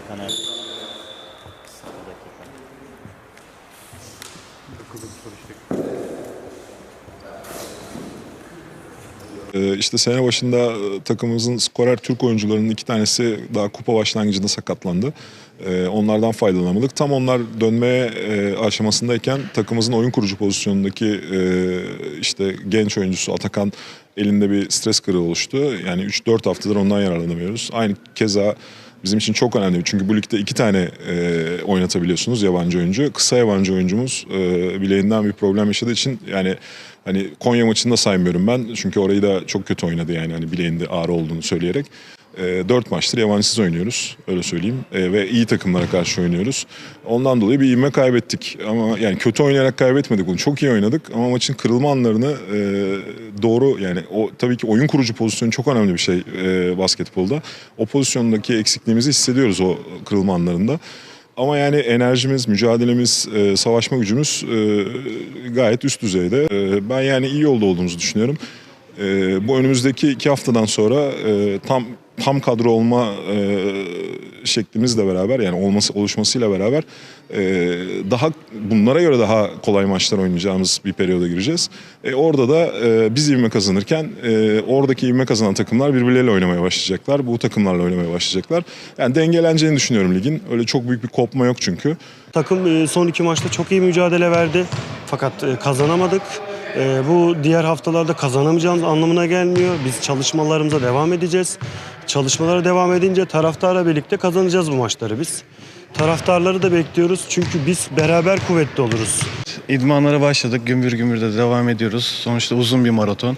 Atakan Er. Bir dakika. Ee, işte sene başında e, takımımızın skorer Türk oyuncularının iki tanesi daha kupa başlangıcında sakatlandı. Ee, onlardan faydalanamadık. Tam onlar dönmeye aşamasındayken takımımızın oyun kurucu pozisyonundaki e, işte genç oyuncusu Atakan elinde bir stres kırığı oluştu. Yani 3-4 haftadır ondan yararlanamıyoruz. Aynı keza bizim için çok önemli. Çünkü bu ligde iki tane e, oynatabiliyorsunuz yabancı oyuncu. Kısa yabancı oyuncumuz e, bileğinden bir problem yaşadığı için yani hani Konya maçını da saymıyorum ben. Çünkü orayı da çok kötü oynadı yani hani bileğinde ağrı olduğunu söyleyerek. E, dört maçtır yabancısız oynuyoruz öyle söyleyeyim E, ve iyi takımlara karşı oynuyoruz. Ondan dolayı bir ivme kaybettik ama yani kötü oynayarak kaybetmedik bunu çok iyi oynadık ama maçın kırılma anlarını e, doğru yani o tabii ki oyun kurucu pozisyonu çok önemli bir şey e, basketbolda. O pozisyondaki eksikliğimizi hissediyoruz o kırılma anlarında. Ama yani enerjimiz, mücadelemiz, e, savaşma gücümüz e, gayet üst düzeyde. E, ben yani iyi yolda olduğumuzu düşünüyorum. E, bu önümüzdeki iki haftadan sonra e, tam tam kadro olma e, şeklimizle beraber yani olması oluşmasıyla beraber e, daha bunlara göre daha kolay maçlar oynayacağımız bir periyoda gireceğiz. E, orada da e, biz ivme kazanırken e, oradaki ivme kazanan takımlar birbirleriyle oynamaya başlayacaklar. Bu takımlarla oynamaya başlayacaklar. Yani dengeleneceğini düşünüyorum ligin. Öyle çok büyük bir kopma yok çünkü. Takım e, son iki maçta çok iyi mücadele verdi. Fakat e, kazanamadık. E, Bu diğer haftalarda kazanamayacağımız anlamına gelmiyor. Biz çalışmalarımıza devam edeceğiz. Çalışmalara devam edince taraftarla birlikte kazanacağız bu maçları biz. Taraftarları da bekliyoruz çünkü biz beraber kuvvetli oluruz. İdmanlara başladık. Gümbür gümbür de devam ediyoruz. Sonuçta uzun bir maraton.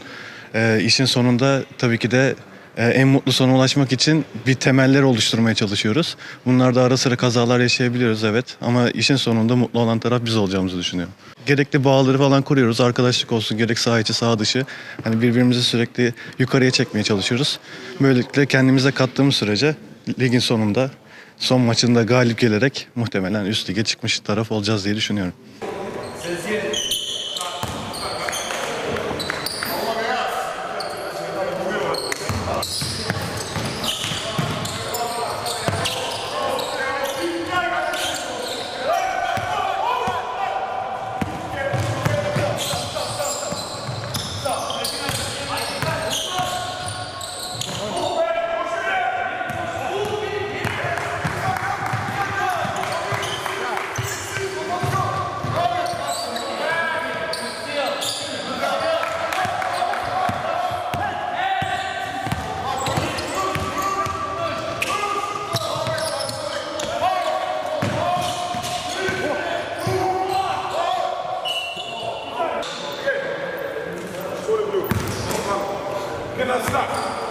Ee, işin sonunda tabii ki de en mutlu sona ulaşmak için bir temeller oluşturmaya çalışıyoruz. Bunlarda ara sıra kazalar yaşayabiliyoruz evet. Ama işin sonunda mutlu olan taraf biz olacağımızı düşünüyorum. Gerekli bağları falan kuruyoruz. Arkadaşlık olsun gerek sağ içi sağ dışı. Hani birbirimizi sürekli yukarıya çekmeye çalışıyoruz. Böylelikle kendimize kattığımız sürece ligin sonunda son maçında galip gelerek muhtemelen üst lige çıkmış taraf olacağız diye düşünüyorum. Look at us stop.